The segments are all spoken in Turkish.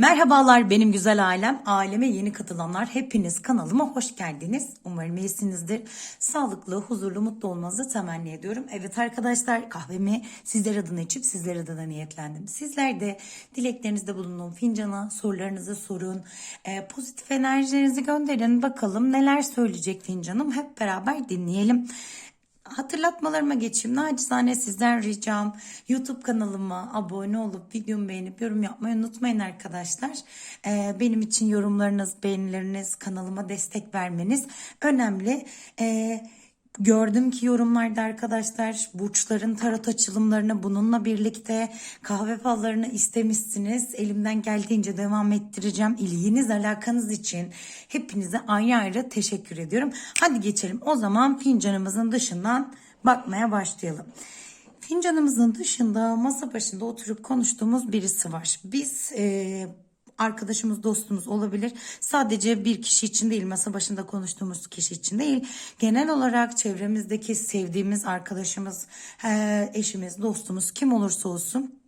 Merhabalar benim güzel ailem. Aileme yeni katılanlar hepiniz kanalıma hoş geldiniz. Umarım iyisinizdir. Sağlıklı, huzurlu, mutlu olmanızı temenni ediyorum. Evet arkadaşlar kahvemi sizler adına içip sizler adına niyetlendim. Sizler de dileklerinizde bulunun. Fincana sorularınızı sorun. Ee, pozitif enerjilerinizi gönderin. Bakalım neler söyleyecek fincanım. Hep beraber dinleyelim. Hatırlatmalarıma geçeyim. Nacizane sizden ricam YouTube kanalıma abone olup videomu beğenip yorum yapmayı unutmayın arkadaşlar. Ee, benim için yorumlarınız, beğenileriniz, kanalıma destek vermeniz önemli. Ee, Gördüm ki yorumlarda arkadaşlar burçların tarot açılımlarını bununla birlikte kahve fallarını istemişsiniz. Elimden geldiğince devam ettireceğim. İlginiz alakanız için hepinize ayrı ayrı teşekkür ediyorum. Hadi geçelim o zaman fincanımızın dışından bakmaya başlayalım. Fincanımızın dışında masa başında oturup konuştuğumuz birisi var. Biz e, arkadaşımız, dostumuz olabilir. Sadece bir kişi için değil, masa başında konuştuğumuz kişi için değil. Genel olarak çevremizdeki sevdiğimiz arkadaşımız, eşimiz, dostumuz kim olursa olsun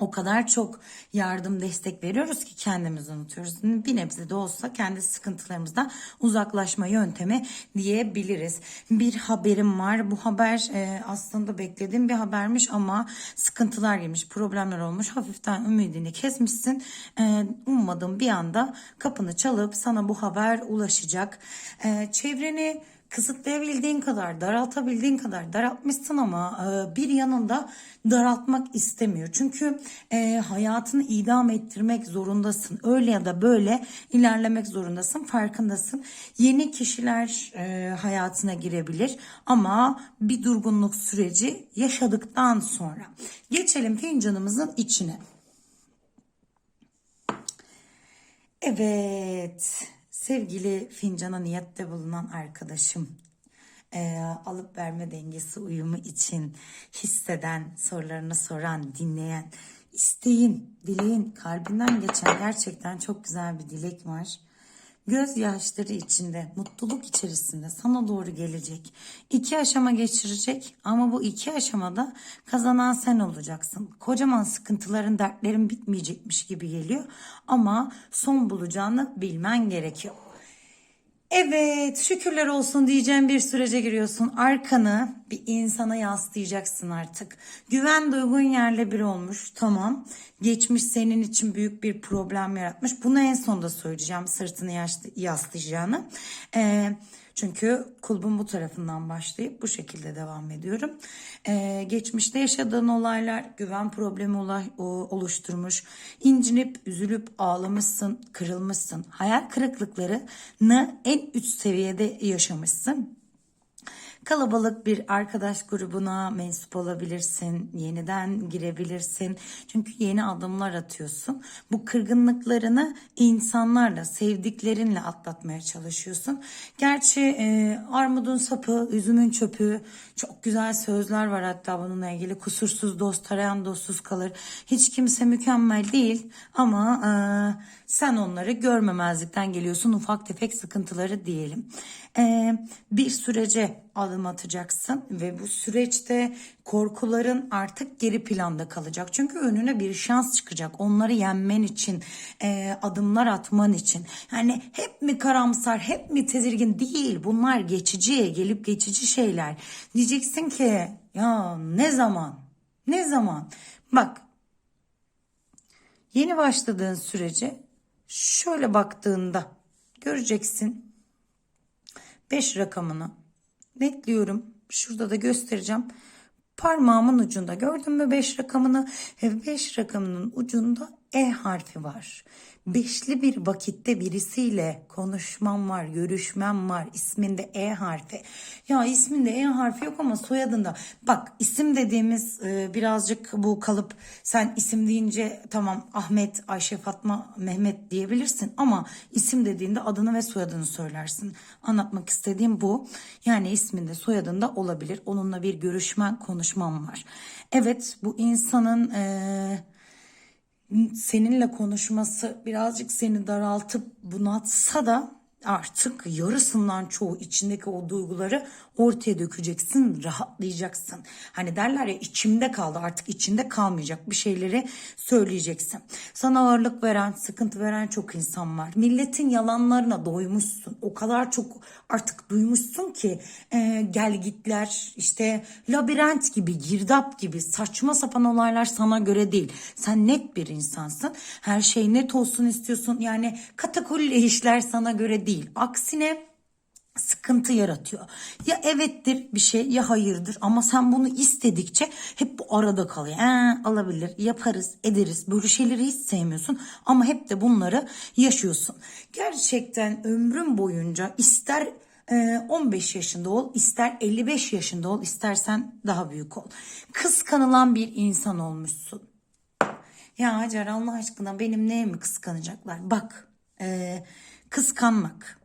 o kadar çok yardım destek veriyoruz ki kendimizi unutuyoruz. Bir nebze de olsa kendi sıkıntılarımızdan uzaklaşma yöntemi diyebiliriz. Bir haberim var. Bu haber e, aslında beklediğim bir habermiş ama sıkıntılar girmiş, problemler olmuş. Hafiften ümidini kesmişsin. E, ummadığım bir anda kapını çalıp sana bu haber ulaşacak. E, çevreni kısıtlayabildiğin kadar, daraltabildiğin kadar daraltmışsın ama e, bir yanında daraltmak istemiyor. Çünkü e, hayatını idam ettirmek zorundasın. Öyle ya da böyle ilerlemek zorundasın, farkındasın. Yeni kişiler e, hayatına girebilir ama bir durgunluk süreci yaşadıktan sonra. Geçelim fincanımızın içine. Evet, sevgili fincana niyette bulunan arkadaşım, eee, alıp verme dengesi uyumu için hisseden, sorularını soran, dinleyen, isteğin, dileğin, kalbinden geçen gerçekten çok güzel bir dilek var. Gözyaşları içinde, mutluluk içerisinde sana doğru gelecek. İki aşama geçirecek ama bu iki aşamada kazanan sen olacaksın. Kocaman sıkıntıların, dertlerin bitmeyecekmiş gibi geliyor ama son bulacağını bilmen gerekiyor. Evet şükürler olsun diyeceğim bir sürece giriyorsun. Arkanı bir insana yaslayacaksın artık. Güven duygun yerle bir olmuş. Tamam. Geçmiş senin için büyük bir problem yaratmış. Bunu en sonda söyleyeceğim sırtını yaslayacağını. Ee, çünkü kulbun bu tarafından başlayıp bu şekilde devam ediyorum. Ee, geçmişte yaşadığın olaylar güven problemi olay, o, oluşturmuş. İncinip, üzülüp ağlamışsın, kırılmışsın. Hayal kırıklıklarını en üst seviyede yaşamışsın. Kalabalık bir arkadaş grubuna mensup olabilirsin. Yeniden girebilirsin. Çünkü yeni adımlar atıyorsun. Bu kırgınlıklarını insanlarla, sevdiklerinle atlatmaya çalışıyorsun. Gerçi e, armudun sapı, üzümün çöpü çok güzel sözler var hatta bununla ilgili. Kusursuz dost arayan dostsuz kalır. Hiç kimse mükemmel değil ama e, sen onları görmemezlikten geliyorsun. Ufak tefek sıkıntıları diyelim. E, bir sürece adım atacaksın ve bu süreçte korkuların artık geri planda kalacak. Çünkü önüne bir şans çıkacak. Onları yenmen için, e, adımlar atman için. Yani hep mi karamsar, hep mi tedirgin değil. Bunlar geçici, gelip geçici şeyler. Diyeceksin ki ya ne zaman? Ne zaman? Bak yeni başladığın sürece şöyle baktığında göreceksin 5 rakamını netliyorum. Şurada da göstereceğim. Parmağımın ucunda gördün mü 5 rakamını? 5 rakamının ucunda E harfi var. Beşli bir vakitte birisiyle konuşmam var, görüşmem var. İsminde E harfi. Ya isminde E harfi yok ama soyadında. Bak isim dediğimiz e, birazcık bu kalıp sen isim deyince tamam Ahmet, Ayşe, Fatma, Mehmet diyebilirsin ama isim dediğinde adını ve soyadını söylersin. Anlatmak istediğim bu. Yani isminde soyadında olabilir. Onunla bir görüşmen, konuşmam var. Evet bu insanın e, seninle konuşması birazcık seni daraltıp bunaltsa da artık yarısından çoğu içindeki o duyguları ortaya dökeceksin, rahatlayacaksın. Hani derler ya içimde kaldı artık içinde kalmayacak bir şeyleri söyleyeceksin. Sana ağırlık veren, sıkıntı veren çok insan var. Milletin yalanlarına doymuşsun. O kadar çok artık duymuşsun ki e, gelgitler işte labirent gibi, girdap gibi saçma sapan olaylar sana göre değil. Sen net bir insansın. Her şey net olsun istiyorsun. Yani katakulli işler sana göre değil. Aksine sıkıntı yaratıyor. Ya evettir bir şey ya hayırdır ama sen bunu istedikçe hep bu arada kalıyor. Ee, alabilir, yaparız, ederiz. Böyle şeyleri hiç sevmiyorsun ama hep de bunları yaşıyorsun. Gerçekten ömrün boyunca ister e, 15 yaşında ol, ister 55 yaşında ol, istersen daha büyük ol. Kıskanılan bir insan olmuşsun. Ya Hacer Allah aşkına benim neyimi kıskanacaklar? Bak e, kıskanmak.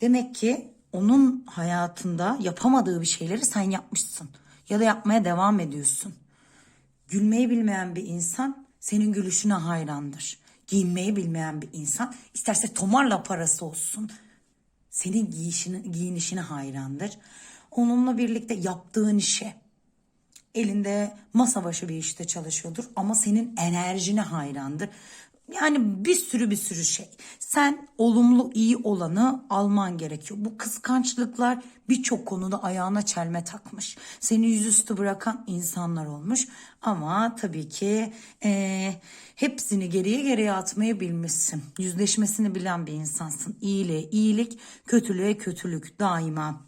Demek ki onun hayatında yapamadığı bir şeyleri sen yapmışsın. Ya da yapmaya devam ediyorsun. Gülmeyi bilmeyen bir insan senin gülüşüne hayrandır. Giyinmeyi bilmeyen bir insan isterse tomarla parası olsun. Senin giyişine, giyinişine hayrandır. Onunla birlikte yaptığın işe, elinde masa başı bir işte çalışıyordur ama senin enerjine hayrandır. Yani bir sürü bir sürü şey. Sen olumlu iyi olanı alman gerekiyor. Bu kıskançlıklar birçok konuda ayağına çelme takmış. Seni yüzüstü bırakan insanlar olmuş. Ama tabii ki eee, hepsini geriye geriye atmayı bilmişsin. Yüzleşmesini bilen bir insansın. İyiliğe iyilik, kötülüğe kötülük daima.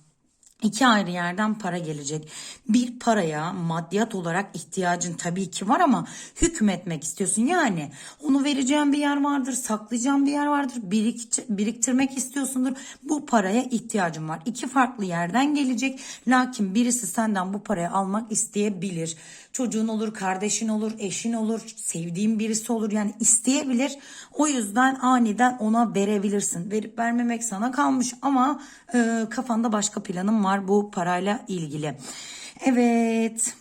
İki ayrı yerden para gelecek. Bir paraya maddiyat olarak ihtiyacın tabii ki var ama hükmetmek istiyorsun. Yani onu vereceğin bir yer vardır, saklayacağın bir yer vardır, birik, biriktirmek istiyorsundur. Bu paraya ihtiyacın var. İki farklı yerden gelecek. Lakin birisi senden bu parayı almak isteyebilir. Çocuğun olur, kardeşin olur, eşin olur, sevdiğin birisi olur. Yani isteyebilir. O yüzden aniden ona verebilirsin. Verip vermemek sana kalmış ama e, kafanda başka planın var bu parayla ilgili. Evet.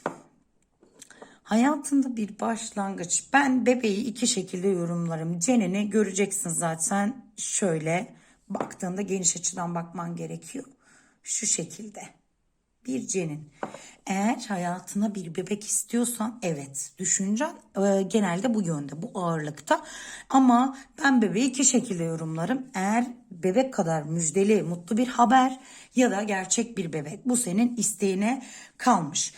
Hayatında bir başlangıç. Ben bebeği iki şekilde yorumlarım. Cenini göreceksin zaten şöyle baktığında geniş açıdan bakman gerekiyor. Şu şekilde bir cenin. Eğer hayatına bir bebek istiyorsan evet düşüncen e, genelde bu yönde bu ağırlıkta ama ben bebeği iki şekilde yorumlarım. Eğer bebek kadar müjdeli mutlu bir haber ya da gerçek bir bebek bu senin isteğine kalmış.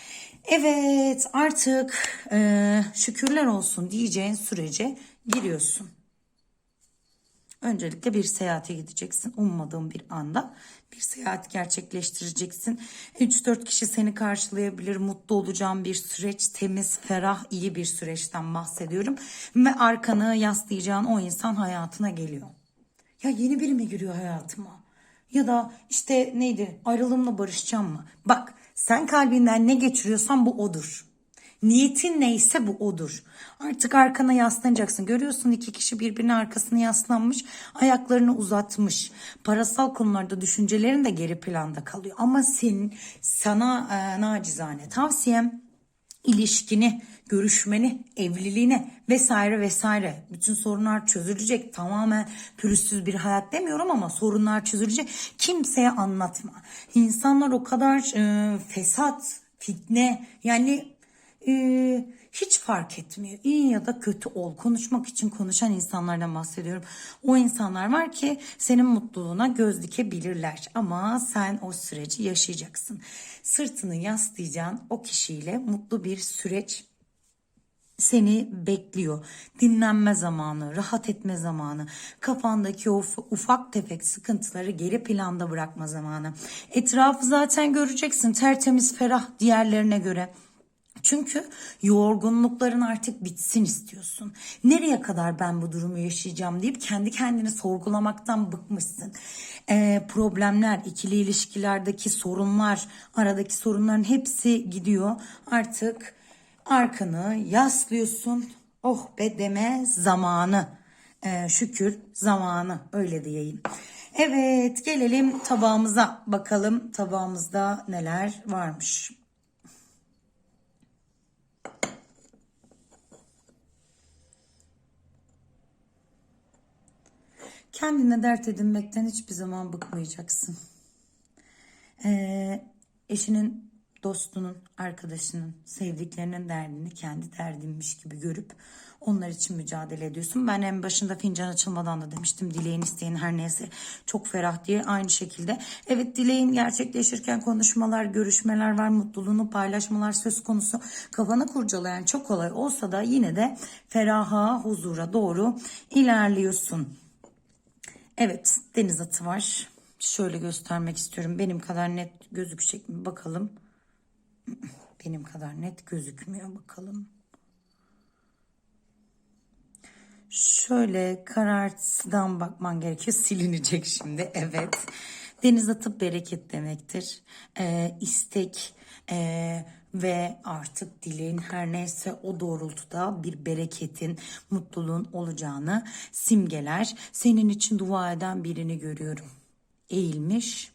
Evet artık e, şükürler olsun diyeceğin sürece giriyorsun. Öncelikle bir seyahate gideceksin. Ummadığın bir anda bir seyahat gerçekleştireceksin. 3-4 kişi seni karşılayabilir. Mutlu olacağın bir süreç. Temiz, ferah, iyi bir süreçten bahsediyorum. Ve arkanı yaslayacağın o insan hayatına geliyor. Ya yeni biri mi giriyor hayatıma? Ya da işte neydi ayrılığımla barışacağım mı? Bak sen kalbinden ne geçiriyorsan bu odur. Niyetin neyse bu odur. Artık arkana yaslanacaksın. Görüyorsun iki kişi birbirine arkasını yaslanmış, ayaklarını uzatmış. Parasal konularda düşüncelerin de geri planda kalıyor. Ama senin sana e, nacizane tavsiyem ilişkini, görüşmeni, evliliğini vesaire vesaire. Bütün sorunlar çözülecek. Tamamen pürüzsüz bir hayat demiyorum ama sorunlar çözülecek. Kimseye anlatma. İnsanlar o kadar e, fesat, fitne yani e, hiç fark etmiyor. İyi ya da kötü ol. Konuşmak için konuşan insanlardan bahsediyorum. O insanlar var ki senin mutluluğuna göz dikebilirler. Ama sen o süreci yaşayacaksın. Sırtını yaslayacağın o kişiyle mutlu bir süreç seni bekliyor. Dinlenme zamanı, rahat etme zamanı, kafandaki o ufak tefek sıkıntıları geri planda bırakma zamanı. Etrafı zaten göreceksin tertemiz, ferah diğerlerine göre. Çünkü yorgunlukların artık bitsin istiyorsun. Nereye kadar ben bu durumu yaşayacağım deyip kendi kendini sorgulamaktan bıkmışsın. Ee, problemler, ikili ilişkilerdeki sorunlar, aradaki sorunların hepsi gidiyor. Artık arkanı yaslıyorsun. Oh be deme zamanı. Ee, şükür zamanı öyle diyeyim. Evet gelelim tabağımıza bakalım tabağımızda neler varmış. Kendine dert edinmekten hiçbir zaman bıkmayacaksın. Ee, eşinin, dostunun, arkadaşının, sevdiklerinin derdini kendi derdinmiş gibi görüp onlar için mücadele ediyorsun. Ben en başında fincan açılmadan da demiştim dileğin isteğin her neyse çok ferah diye aynı şekilde. Evet dileğin gerçekleşirken konuşmalar, görüşmeler var, mutluluğunu paylaşmalar söz konusu. Kafanı kurcalayan çok kolay olsa da yine de feraha, huzura doğru ilerliyorsun. Evet deniz atı var. Şöyle göstermek istiyorum. Benim kadar net gözükecek mi bakalım. Benim kadar net gözükmüyor bakalım. Şöyle karartıdan bakman gerekiyor. Silinecek şimdi. Evet. Deniz atıp bereket demektir. Ee, istek ee, ve artık dileğin her neyse o doğrultuda bir bereketin, mutluluğun olacağını simgeler. Senin için dua eden birini görüyorum. Eğilmiş,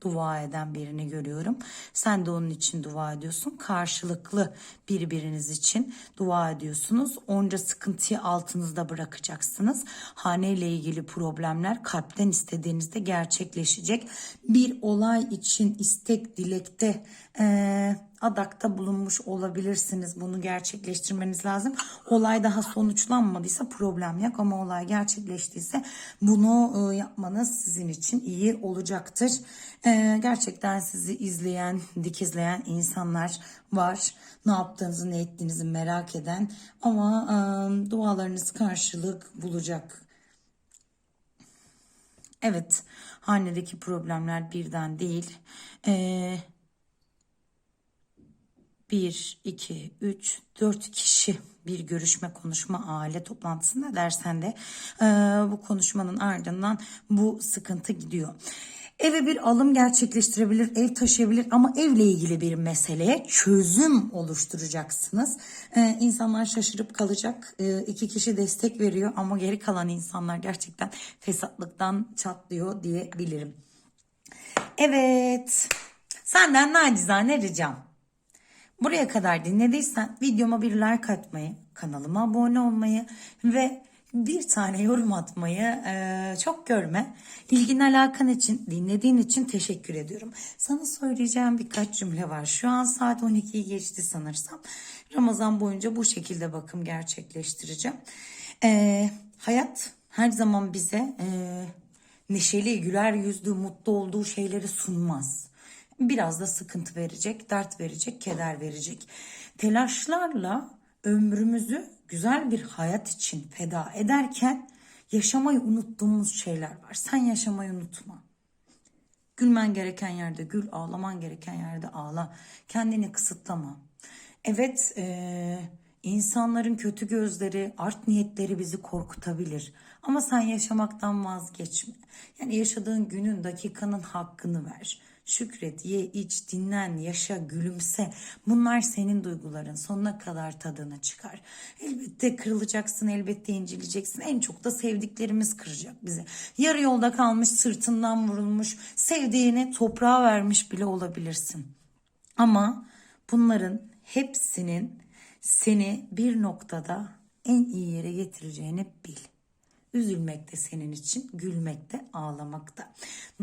dua eden birini görüyorum. Sen de onun için dua ediyorsun. Karşılıklı birbiriniz için dua ediyorsunuz. Onca sıkıntıyı altınızda bırakacaksınız. Hane ile ilgili problemler kalpten istediğinizde gerçekleşecek. Bir olay için istek, dilekte eee adakta bulunmuş olabilirsiniz. Bunu gerçekleştirmeniz lazım. Olay daha sonuçlanmadıysa problem yok ama olay gerçekleştiyse bunu e, yapmanız sizin için iyi olacaktır. E, gerçekten sizi izleyen, dikizleyen insanlar var. Ne yaptığınızı, ne ettiğinizi merak eden ama e, dualarınız karşılık bulacak. Evet, hanedeki problemler birden değil. Eee 1, 2, 3, 4 kişi bir görüşme konuşma aile toplantısında dersen de e, bu konuşmanın ardından bu sıkıntı gidiyor. Eve bir alım gerçekleştirebilir, ev taşıyabilir ama evle ilgili bir meseleye çözüm oluşturacaksınız. Ee, insanlar şaşırıp kalacak. Ee, iki kişi destek veriyor ama geri kalan insanlar gerçekten fesatlıktan çatlıyor diyebilirim. Evet, senden nacizane ricam. Buraya kadar dinlediysen videoma bir like atmayı, kanalıma abone olmayı ve bir tane yorum atmayı e, çok görme. İlgin alakan için, dinlediğin için teşekkür ediyorum. Sana söyleyeceğim birkaç cümle var. Şu an saat 12'yi geçti sanırsam. Ramazan boyunca bu şekilde bakım gerçekleştireceğim. E, hayat her zaman bize e, neşeli, güler yüzlü, mutlu olduğu şeyleri sunmaz biraz da sıkıntı verecek, dert verecek, keder verecek. Telaşlarla ömrümüzü güzel bir hayat için feda ederken yaşamayı unuttuğumuz şeyler var. Sen yaşamayı unutma. Gülmen gereken yerde gül, ağlaman gereken yerde ağla. Kendini kısıtlama. Evet, e, insanların kötü gözleri, art niyetleri bizi korkutabilir. Ama sen yaşamaktan vazgeçme. Yani yaşadığın günün, dakikanın hakkını ver. Şükret, ye, iç, dinlen, yaşa, gülümse. Bunlar senin duyguların. Sonuna kadar tadını çıkar. Elbette kırılacaksın, elbette inceleyeceksin. En çok da sevdiklerimiz kıracak bizi. Yarı yolda kalmış, sırtından vurulmuş, sevdiğini toprağa vermiş bile olabilirsin. Ama bunların hepsinin seni bir noktada en iyi yere getireceğini bil. Üzülmek de senin için, gülmek de, ağlamak da.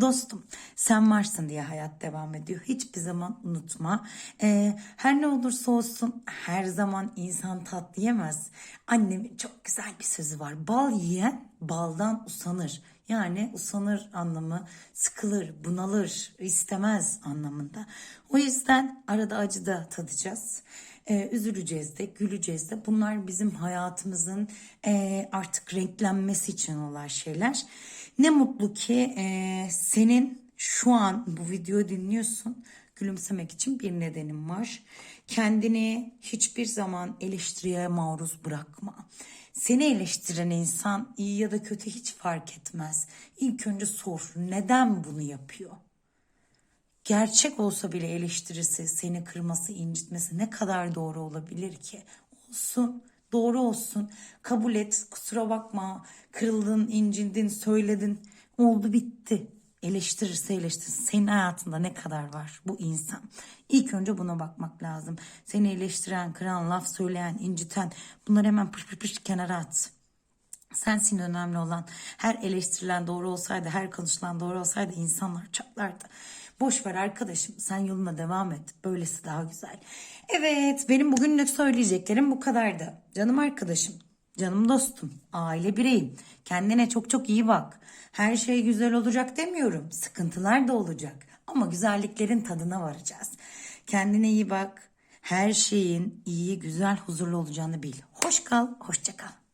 Dostum sen varsın diye hayat devam ediyor. Hiçbir zaman unutma. Ee, her ne olursa olsun her zaman insan tatlı yemez. Annemin çok güzel bir sözü var. Bal yiyen baldan usanır. Yani usanır anlamı sıkılır, bunalır, istemez anlamında. O yüzden arada acı da tadacağız. Ee, üzüleceğiz de, güleceğiz de. Bunlar bizim hayatımızın e, artık renklenmesi için olan şeyler. Ne mutlu ki e, senin şu an bu videoyu dinliyorsun. Gülümsemek için bir nedenim var. Kendini hiçbir zaman eleştiriye maruz bırakma. Seni eleştiren insan iyi ya da kötü hiç fark etmez. İlk önce sor neden bunu yapıyor? Gerçek olsa bile eleştirisi, seni kırması, incitmesi ne kadar doğru olabilir ki? Olsun, doğru olsun. Kabul et, kusura bakma. Kırıldın, incindin, söyledin. Oldu bitti. Eleştirirse eleştirsin. Senin hayatında ne kadar var bu insan? İlk önce buna bakmak lazım. Seni eleştiren, kıran, laf söyleyen, inciten bunları hemen pış pış pış kenara at. Sensin önemli olan. Her eleştirilen doğru olsaydı, her konuşulan doğru olsaydı insanlar çatlardı. Boş ver arkadaşım, sen yoluna devam et. Böylesi daha güzel. Evet, benim bugünlük söyleyeceklerim bu kadardı. Canım arkadaşım, canım dostum, aile bireyim. Kendine çok çok iyi bak. Her şey güzel olacak demiyorum. Sıkıntılar da olacak. Ama güzelliklerin tadına varacağız. Kendine iyi bak. Her şeyin iyi, güzel, huzurlu olacağını bil. Hoş kal, hoşça kal.